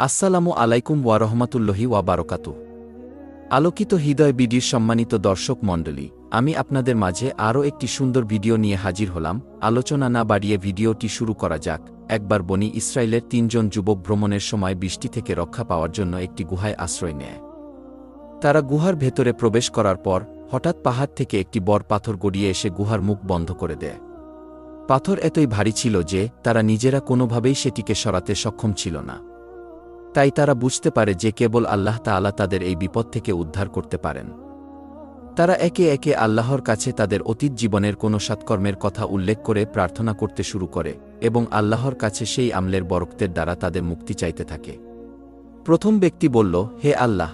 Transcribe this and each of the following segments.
আসসালামু আলাইকুম ওয়া রহমাতুল্লাহি ওয়া বারকাতু আলোকিত হৃদয় বিডির সম্মানিত দর্শক মণ্ডলী, আমি আপনাদের মাঝে আরও একটি সুন্দর ভিডিও নিয়ে হাজির হলাম। আলোচনা না বাড়িয়ে ভিডিওটি শুরু করা যাক। একবার বনি ইসরায়েলের তিনজন যুবক ভ্রমণের সময় বৃষ্টি থেকে রক্ষা পাওয়ার জন্য একটি গুহায় আশ্রয় নেয়। তারা গুহার ভেতরে প্রবেশ করার পর, হঠাৎ পাহাড় থেকে একটি বড় পাথর গড়িয়ে এসে গুহার মুখ বন্ধ করে দেয়। পাথর এতই ভারী ছিল যে, তারা নিজেরা কোনোভাবেই সেটিকে সরাতে সক্ষম ছিল না। তাই তারা বুঝতে পারে যে কেবল আল্লাহ তাআলা তাদের এই বিপদ থেকে উদ্ধার করতে পারেন। তারা একে একে আল্লাহর কাছে তাদের অতীত জীবনের কোনো সৎকর্মের কথা উল্লেখ করে প্রার্থনা করতে শুরু করে এবং আল্লাহর কাছে সেই আমলের বরক্তের দ্বারা তাদের মুক্তি চাইতে থাকে। প্রথম ব্যক্তি বলল, হে আল্লাহ,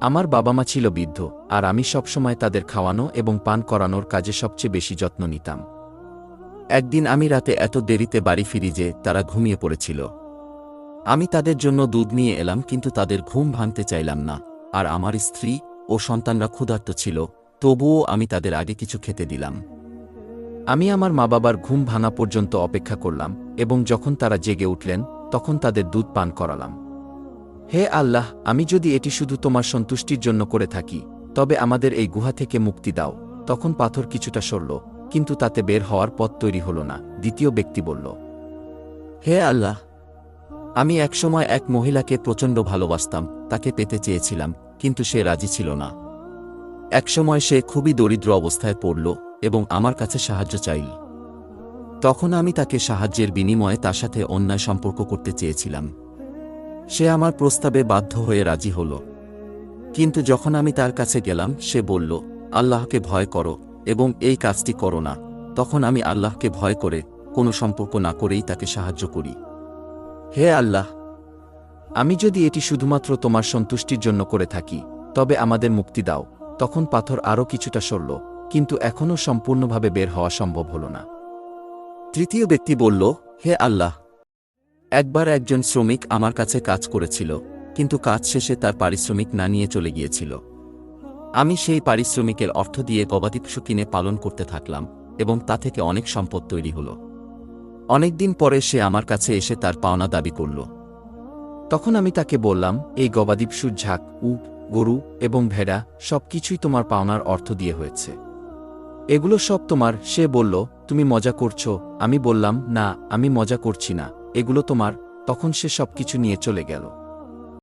আমার বাবা মা ছিল বৃদ্ধ, আর আমি সবসময় তাদের খাওয়ানো এবং পান করানোর কাজে সবচেয়ে বেশি যত্ন নিতাম। একদিন আমি রাতে এত দেরিতে বাড়ি ফিরি যে তারা ঘুমিয়ে পড়েছিল। আমি তাদের জন্য দুধ নিয়ে এলাম কিন্তু তাদের ঘুম ভাঙতে চাইলাম না, আর আমার স্ত্রী ও সন্তানরা ক্ষুধার্ত ছিল, তবুও আমি তাদের আগে কিছু খেতে দিলাম। আমি আমার মা বাবার ঘুম ভাঙা পর্যন্ত অপেক্ষা করলাম এবং যখন তারা জেগে উঠলেন, তখন তাদের দুধ পান করালাম। হে আল্লাহ, আমি যদি এটি শুধু তোমার সন্তুষ্টির জন্য করে থাকি, তবে আমাদের এই গুহা থেকে মুক্তি দাও। তখন পাথর কিছুটা সরল, কিন্তু তাতে বের হওয়ার পথ তৈরি হল না, দ্বিতীয় ব্যক্তি বলল, হে আল্লাহ আমি একসময় এক মহিলাকে প্রচণ্ড ভালোবাসতাম, তাকে পেতে চেয়েছিলাম, কিন্তু সে রাজি ছিল না। একসময় সে খুবই দরিদ্র অবস্থায় পড়ল এবং আমার কাছে সাহায্য চাইল। তখন আমি তাকে সাহায্যের বিনিময়ে তার সাথে অন্যায় সম্পর্ক করতে চেয়েছিলাম। সে আমার প্রস্তাবে বাধ্য হয়ে রাজি হল। কিন্তু যখন আমি তার কাছে গেলাম, সে বলল, আল্লাহকে ভয় করো এবং এই কাজটি করো না। তখন আমি আল্লাহকে ভয় করে কোনো সম্পর্ক না করেই তাকে সাহায্য করি। হে আল্লাহ, আমি যদি এটি শুধুমাত্র তোমার সন্তুষ্টির জন্য করে থাকি, তবে আমাদের মুক্তি দাও। তখন পাথর আরও কিছুটা সরল, কিন্তু এখনও সম্পূর্ণভাবে বের হওয়া সম্ভব হল না। তৃতীয় ব্যক্তি বলল, হে আল্লাহ, একবার একজন শ্রমিক আমার কাছে কাজ করেছিল, কিন্তু কাজ শেষে তার পারিশ্রমিক না নিয়ে চলে গিয়েছিল। আমি সেই পারিশ্রমিকের অর্থ দিয়ে গবাদি পশু কিনে পালন করতে থাকলাম, এবং তা থেকে অনেক সম্পদ তৈরি হল। অনেকদিন পরে সে আমার কাছে এসে তার পাওনা দাবি করল। তখন আমি তাকে বললাম, এই গবাদি ঝাঁক উ গরু এবং ভেড়া সব কিছুই তোমার পাওনার অর্থ দিয়ে হয়েছে। এগুলো সব তোমার। সে বলল, তুমি মজা করছ। আমি বললাম, না, আমি মজা করছি না। এগুলো তোমার। তখন সে সব কিছু নিয়ে চলে গেল।